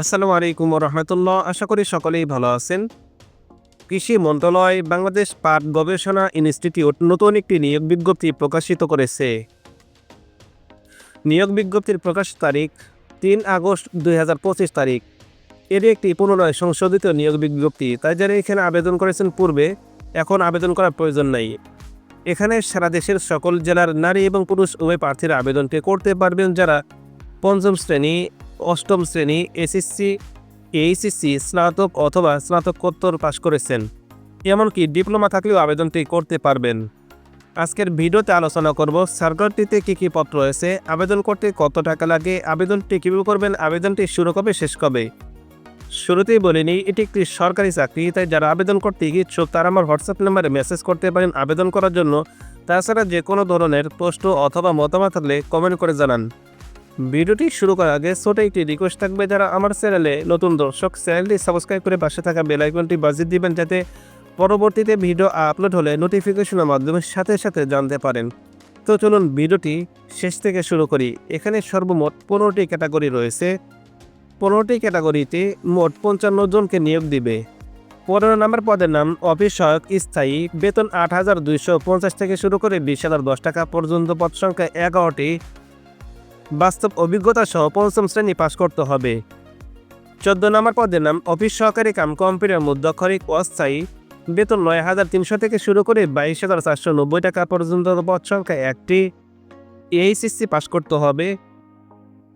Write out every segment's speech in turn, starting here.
আসসালামু আলাইকুম রহমতুল্লাহ। আশা করি সকলেই ভালো আছেন। কৃষি মন্ত্রণালয়, বাংলাদেশ পাট গবেষণা ইনস্টিটিউট নতুন একটি নিয়োগ বিজ্ঞপ্তি প্রকাশিত করেছে। নিয়োগ বিজ্ঞপ্তির প্রকাশ তারিখ তিন আগস্ট দুই হাজার পঁচিশ তারিখ। এর একটি পুনরায় সংশোধিত নিয়োগ বিজ্ঞপ্তি, তাই যারা এখানে আবেদন করেছেন পূর্বে, এখন আবেদন করার প্রয়োজন নাই। এখানে সারা দেশের সকল জেলার নারী এবং পুরুষ উভয় প্রার্থীরা আবেদনটি করতে পারবেন যারা পঞ্চম শ্রেণি অষ্টম শ্রেণি এসএসসি এইচএসসি স্নাতক অথবা স্নাতকোত্তর পাশ করেছেন, এমনকি ডিপ্লোমা থাকলেও আবেদনটি করতে পারবেন। আজকের ভিডিওতে আলোচনা করব সার্কুলারটিতে কী কী পত্র রয়েছে, আবেদন করতে কত টাকা লাগে, আবেদনটি কীভাবে করবেন, আবেদনটি শুরু কবে, শেষ কবে? শুরুতেই বলিনি এটি একটি সরকারি চাকরি, তাই যারা আবেদন করতে ইচ্ছুক, তারা আমার হোয়াটসঅ্যাপ নাম্বারে মেসেজ করতে পারেন আবেদন করার জন্য। তাছাড়া যে কোনো ধরনের প্রশ্ন অথবা মতামত থাকলে কমেন্ট করে জানান। ভিডিওটি শুরু করার আগে ছোট একটি রিকোয়েস্ট থাকবে, যারা আমার চ্যানেলে নতুন দর্শক চ্যানেলটি সাবস্ক্রাইব করে পাশে থাকা বেল আইকনটি বাজিয়ে দিবেন, যাতে পরবর্তীতে ভিডিও আপলোড হলে নোটিফিকেশনের মাধ্যমে সাথে সাথে জানতে পারেন। তো চলুন ভিডিওটি শেষ থেকে শুরু করি। এখানে সর্বমোট পনেরোটি ক্যাটাগরি রয়েছে। পনেরোটি ক্যাটাগরিতে মোট পঞ্চান্ন জনকে নিয়োগ দিবে। পনেরো নম্বর পদের নাম অফিস সহায়ক স্থায়ী। বেতন আট হাজার দুইশো পঞ্চাশ থেকে শুরু করে বিশ হাজার দশ টাকা পর্যন্ত পদ সংখ্যা এগারোটি। বাস্তব অভিজ্ঞতা সহ পঞ্চম শ্রেণি পাশ করতে হবে। চোদ্দ নম্বর পদের নাম, অফিস সহকারী কাম, কম্পিউটার মুদ্রাক্ষরিক অস্থায়ী, বেতন নয় হাজার তিনশো থেকে শুরু করে বাইশ হাজার চারশো নব্বই টাকা পর্যন্ত পদ সংখ্যা একটি। এইচএসসি পাশ করতে হবে।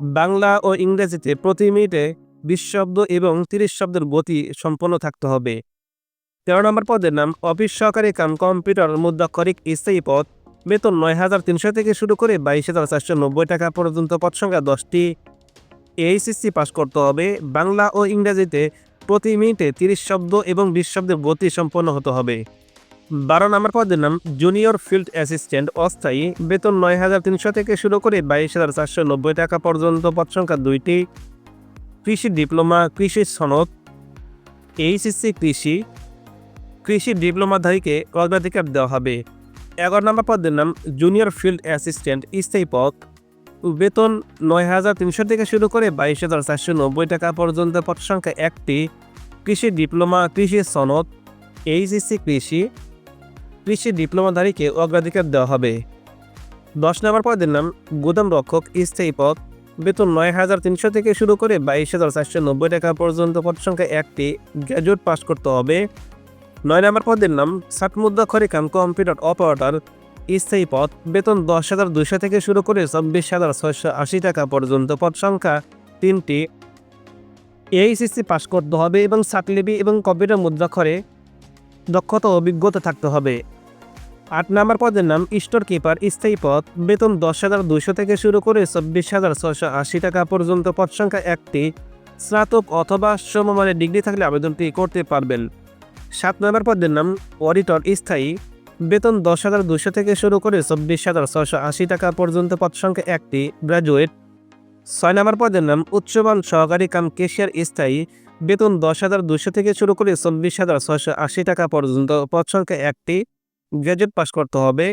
বাংলা ও ইংরেজিতে প্রতি মিনিটে বিশ শব্দ এবং তিরিশ শব্দের গতি সম্পন্ন থাকতে হবে। তেরো নম্বর পদের নাম, অফিস সহকারী কাম, কম্পিউটার মুদ্রাক্ষরিক স্থায়ী পদ। বেতন নয় হাজার তিনশো থেকে শুরু করে বাইশ হাজার চারশো নব্বই টাকা পর্যন্ত পদ সংখ্যা দশটি এইচএসসি পাস করতে হবে। বাংলা ও ইংরেজিতে প্রতি মিনিটে তিরিশ শব্দ এবং বিশ শব্দের গতি সম্পন্ন হতে হবে। বারো নম্বর পদের নাম জুনিয়র ফিল্ড অ্যাসিস্ট্যান্ট অস্থায়ী। বেতন নয় হাজার তিনশো থেকে শুরু করে বাইশ হাজার চারশো নব্বই টাকা পর্যন্ত পদ সংখ্যা দুইটি। কৃষি ডিপ্লোমা, কৃষি সনদ। এইচএসসি কৃষি। কৃষি ডিপ্লোমাধারীকে অগ্রাধিকার দেওয়া হবে। এগারো নম্বর পদের নাম জুনিয়র ফিল্ড অ্যাসিস্ট্যান্ট স্থায়ী পদ বেতন নয় হাজার তিনশো থেকে শুরু করে বাইশ হাজার চারশো নব্বই টাকা পর্যন্ত পদ সংখ্যা একটি। কৃষি ডিপ্লোমা, কৃষি সনদ, এইচএসসি কৃষি। কৃষি ডিপ্লোমাধারীকে অগ্রাধিকার দেওয়া হবে। দশ নম্বর পদের নাম গুদাম রক্ষক স্থায়ী পদ বেতন নয় হাজার তিনশো থেকে শুরু করে বাইশ হাজার চারশো নব্বই টাকা পর্যন্ত পদ সংখ্যা একটি। গ্র্যাজুয়েট পাস করতে হবে। নয় নম্বর পদের নাম ষাটমুদ্রাক্ষরে কাম কম্পিউটার অপারেটর। স্থায়ী পদ, বেতন দশ হাজার দুইশো থেকে শুরু করে চব্বিশ হাজার ছয়শো আশি টাকা পর্যন্ত। পদ সংখ্যা তিনটি। এইচএসসি পাস করতে হবে এবং সাকলিপি এবং কম্পিউটার মুদ্রাক্ষরে দক্ষতা অভিজ্ঞতা থাকতে হবে। আট নম্বর পদের নাম স্টোর কিপার, স্থায়ী পদ, বেতন দশ হাজার দুইশো থেকে শুরু করে চব্বিশ হাজার ছয়শো আশি টাকা পর্যন্ত। পদ সংখ্যা একটি। স্নাতক অথবা সমমানের ডিগ্রি থাকলে আবেদনটি করতে পারবেন। সাত নম্বর পদের নাম অডিটর স্থায়ী। বেতন দশ হাজার দুশো থেকে শুরু করে চব্বিশ হাজার ছয়শো আশি টাকা পর্যন্ত পদ সংখ্যা একটি গ্র্যাজুয়েট ছয় নম্বর পদের নাম উচ্চমান সহকারী কাম কেশিয়ার স্থায়ী। বেতন দশ হাজার দুশো থেকে শুরু করে চব্বিশ হাজার ছয়শো আশি টাকা পর্যন্ত পদ সংখ্যা একটি গ্র্যাজুয়েট পাস করতে হবে।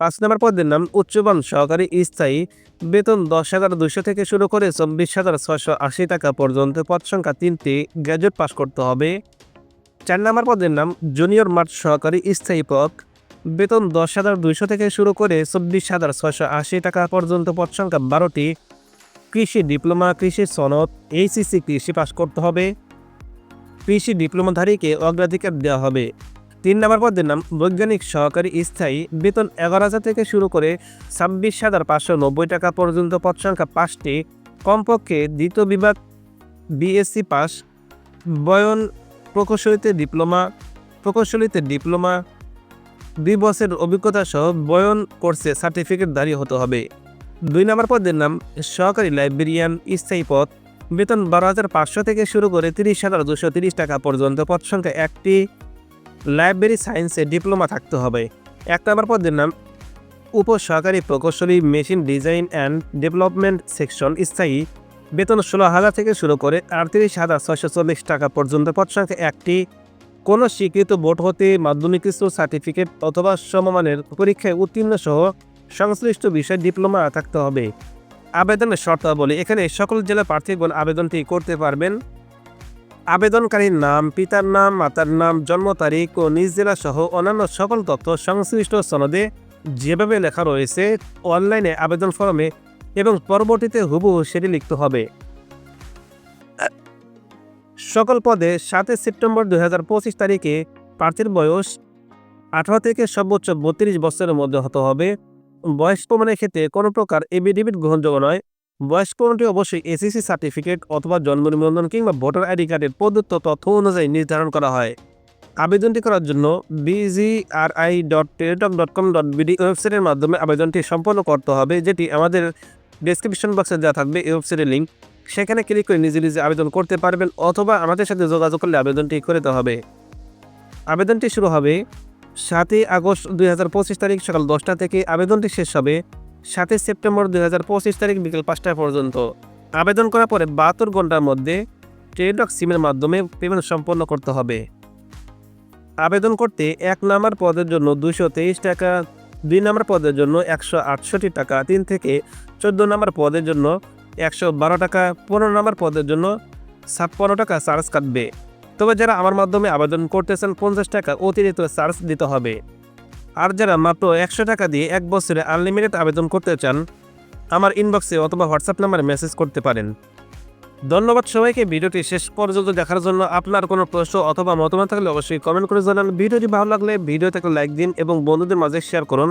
পাঁচ নম্বর পদের নাম উচ্চমান সহকারী স্থায়ী। বেতন দশ হাজার দুশো থেকে শুরু করে চব্বিশ হাজার ছয়শো আশি টাকা পর্যন্ত পদ সংখ্যা তিনটি গ্র্যাজুয়েট পাস করতে হবে। চার নম্বর পদের নাম জুনিয়র মাঠ সহকারী স্থায়ী পদ বেতন দশ হাজার দুইশো থেকে শুরু করে চব্বিশ হাজার ছয়শো আশি টাকা পর্যন্ত পদ সংখ্যা বারোটি। কৃষি ডিপ্লোমা, কৃষি সনদ এইচসিসি কৃষি পাশ করতে হবে। কৃষি ডিপ্লোমাধারীকে অগ্রাধিকার দেওয়া হবে। তিন নম্বর পদের নাম বৈজ্ঞানিক সহকারী স্থায়ী। বেতন এগারো হাজার থেকে শুরু করে ছাব্বিশ হাজার পাঁচশো নব্বই টাকা পর্যন্ত পদ সংখ্যা পাঁচটি। কমপক্ষে দ্বিতীয় বিভাগ, বিএসসি পাস। বয়ন প্রকৌশলীতে ডিপ্লোমা প্রকৌশলীতে ডিপ্লোমা, দুই বছরের অভিজ্ঞতা সহ বয়ন কোর্সে সার্টিফিকেট দাঁড়িয়ে হতে হবে। দুই নম্বর পদের নাম, সহকারী লাইব্রেরিয়ান, স্থায়ী পদ। বেতন বারো হাজার পাঁচশো থেকে শুরু করে তিরিশ হাজার দুশো তিরিশ টাকা পর্যন্ত পদ সংখ্যা একটি লাইব্রেরি সায়েন্সে ডিপ্লোমা থাকতে হবে। এক নম্বর পদের নাম, উপসহকারী প্রকৌশলী, machine design and development section, স্থায়ী বেতন ষোলো হাজার থেকে শুরু করে আটত্রিশ হাজার ছয়শো চল্লিশ টাকা পর্যন্ত পদ সংখ্যা একটি। কোনো স্বীকৃত বোর্ড হতে মাধ্যমিক স্তর সার্টিফিকেট অথবা সমমানের পরীক্ষায় উত্তীর্ণ সহ সংশ্লিষ্ট বিষয়ে ডিপ্লোমা থাকতে হবে। আবেদনের শর্তাবলী, এখানে সকল জেলা প্রার্থীগণ আবেদনটি করতে পারবেন। আবেদনকারীর নাম, পিতার নাম, মাতার নাম, জন্ম তারিখ ও নিজ জেলা সহ অন্যান্য সকল তথ্য সংশ্লিষ্ট সনদে যেভাবে লেখা রয়েছে, অনলাইনে আবেদন ফর্মে এবং পরবর্তীতে হুবহু সেটি লিখতে হবে। সকল পদে সাতই সেপ্টেম্বর দু হাজার পঁচিশ তারিখে প্রার্থীর বয়স আঠারো থেকে সর্বোচ্চ বত্রিশ বছরের মধ্যে হতে হবে। বয়স প্রমাণের ক্ষেত্রে কোনো প্রকার এভিডেভিট গ্রহণযোগ্য নয়। বয়স প্রমাণটি অবশ্যই এসএসসি সার্টিফিকেট অথবা জন্ম নিবন্ধন কিংবা ভোটার আইডি কার্ডের প্রদত্ত তথ্য অনুযায়ী নির্ধারণ করা হয়। আবেদনটি করার জন্য BGRI dot Teletalk dot com dot BD ওয়েবসাইটের মাধ্যমে আবেদনটি সম্পন্ন করতে হবে, যেটি আমাদের ডেসক্রিপশন বক্সে দেওয়া থাকবে এই ওয়েবসাইটের লিঙ্ক সেখানে ক্লিক করে নিজে নিজে আবেদন করতে পারবেন অথবা আমাদের সাথে যোগাযোগ করলে আবেদনটি করে দেওয়া হবে। আবেদনটি শুরু হবে সাতই আগস্ট দুই হাজার পঁচিশ তারিখ সকাল দশটা থেকে। আবেদনটি শেষ হবে সাতই সেপ্টেম্বর দুই হাজার পঁচিশ তারিখ বিকেল পাঁচটা পর্যন্ত। আবেদন করার পরে বাহাত্তর ঘণ্টার মধ্যে টেলিটক সিমের মাধ্যমে পেমেন্ট সম্পন্ন করতে হবে। আবেদন করতে এক নম্বর পদের জন্য দুশো টাকা, দুই নম্বর পদের জন্য একশো আটষট্টি টাকা, তিন থেকে চোদ্দ নম্বর পদের জন্য একশো বারো টাকা, পনেরো নম্বর পদের জন্য ছাপ্পান্ন টাকা চার্জ কাটবে। তবে যারা আমার মাধ্যমে আবেদন করতেছেন, পঞ্চাশ টাকা অতিরিক্ত চার্জ দিতে হবে। আর যারা মাত্র একশো টাকা দিয়ে এক বছরে আনলিমিটেড আবেদন করতে চান, আমার ইনবক্সে অথবা হোয়াটসঅ্যাপ নাম্বারে মেসেজ করতে পারেন। ধন্যবাদ সবাইকে, ভিডিওটি শেষ পর্যন্ত দেখার জন্য আপনার কোনো প্রশ্ন অথবা মতামত থাকলে অবশ্যই কমেন্ট করে জানান। ভিডিওটি ভালো লাগলে ভিডিওটাকে লাইক দিন এবং বন্ধুদের মাঝে শেয়ার করুন।